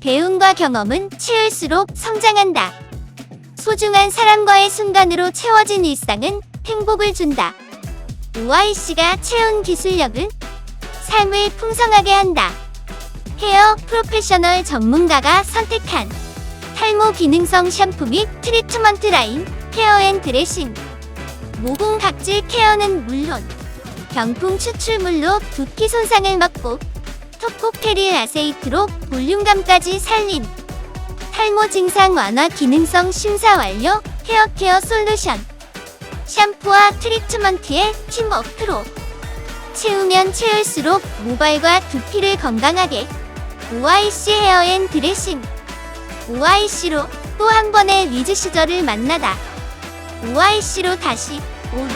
배움과 경험은 채울수록 성장한다. 소중한 사람과의 순간으로 채워진 일상은 행복을 준다. OIC가 채운 기술력은 삶을 풍성하게 한다. 헤어 프로페셔널 전문가가 선택한 탈모 기능성 샴푸 및 트리트먼트 라인 헤어 앤 드레싱 모공 각질 케어는 물론 병풍 추출물로 두피 손상을 막고 토코 페릴 아세이트로 볼륨감까지 살림 탈모 증상 완화 기능성 심사 완료 헤어 케어 솔루션. 샴푸와 트리트먼트의 팀워크로. 채우면 채울수록 모발과 두피를 건강하게. OIC 헤어 앤 드레싱. OIC로 또 한 번의 리즈 시절을 만나다. OIC로 다시 온